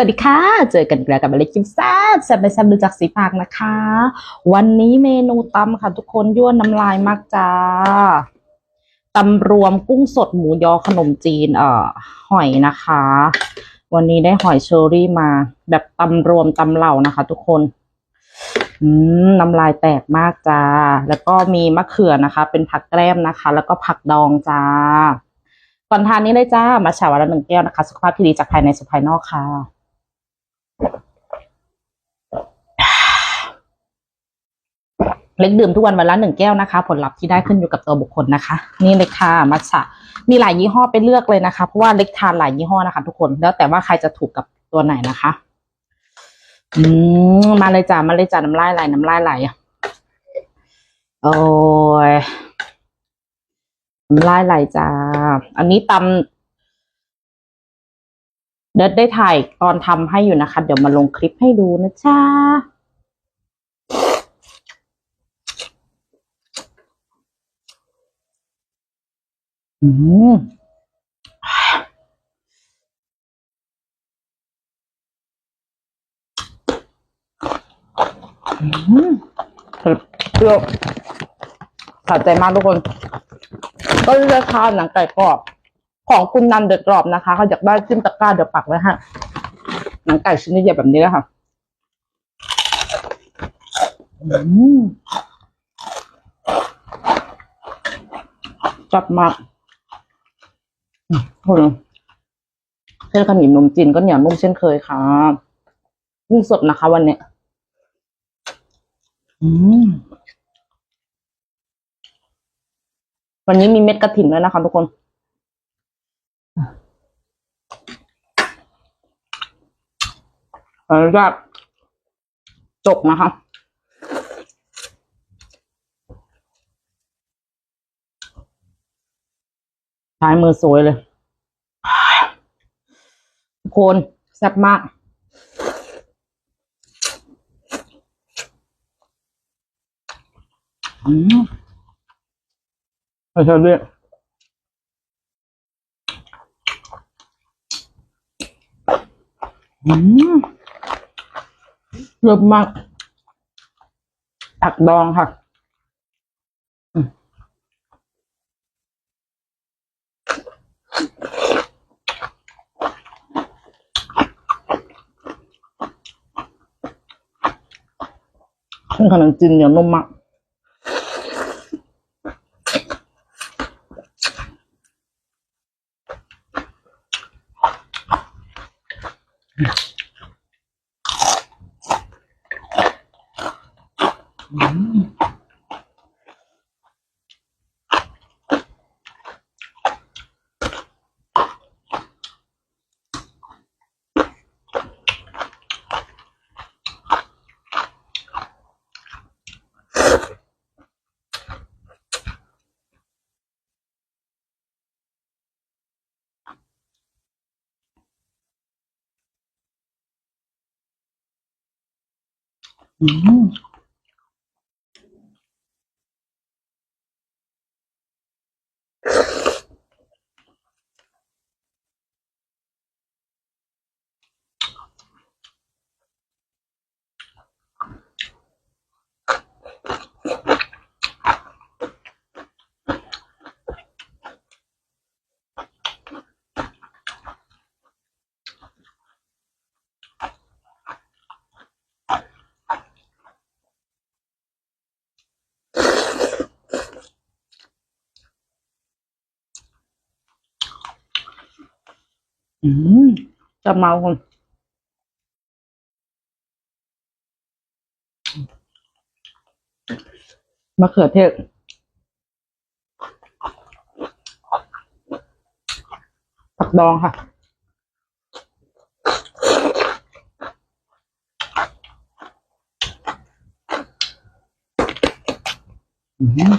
สวัสดีค่ะ เจอกันกแล้วกับเล็กกิมแซ่บแซ่บไปแซ่บดูจากสีปากนะคะ วันนี้เมนูตำค่ะทุกคนยั่วน้ำลายมากจ้าตำรวมกุ้งสดหมูยอขนมจีน เอ่อ หอยนะคะ วันนี้ได้หอยเชอรี่มา แบบตำรวมตำเหล่านะคะ ทุกคน อืมน้ำลายแตกมากจ้า แล้วก็มีมะเขือนะคะ เป็นผักแกล้มนะคะ แล้วก็ผักดองจ้าก่อนทานนี้เลยจ้า มาฉาวันละหนึ่งแก้วนะคะ สุขภาพที่ดีจากภายในสู่ภายนอกค่ะ เล็กดื่มทุกวันวันละหนึ่งแก้วนะคะ ผลลัพธ์ที่ได้ขึ้นอยู่กับตัวบุคคลนะคะ นี่เลยค่ะมัทฉะมีหลายยี่ห้อไปเลือกเลยนะคะ เพราะว่าเล็กทานหลายยี่ห้อนะคะ ทุกคนแล้วแต่ว่าใครจะถูกกับตัวไหนนะคะอืมมาเลยจ้ามาเลยจ้าน้ำลายไหลน้ำลายไหลโอ้ยน้ำลายไหลจ้าอันนี้ตำเดิดได้ถ่ายตอนทำให้อยู่นะคะ เดี๋ยวมาลงคลิปให้ดูนะจ้า อืมอืมเผ็ดเปรี้ยวสะใจมากทุกคน ก็เลือกทานหนังไก่กรอบ ของคุณนันเดือดกรอบนะคะเขาอยากได้ขึ้นตะกร้าเดี๋ยวปักไว้ฮะ หนังไก่ชิ้นใหญ่แบบนี้เลยค่ะจับมาก คนเส้นขนมนมจีนก็เหนียวนุ่มเช่นเคยค่ะกุ้งสดนะคะ วันเนี้ยวันนี้มีเม็ดกระถิ่นด้วยนะคะทุกคนขออนุญาตจกนะคะใช้มือสวยเลย ทุกคนแซ่บมาก อืมไม่ใช่ด้วยอืมเลิศมากผักดองค่ะ เส้นขนมจีน เอืมจะเมาคนมะเขือเทศผักดองค่ะ อืม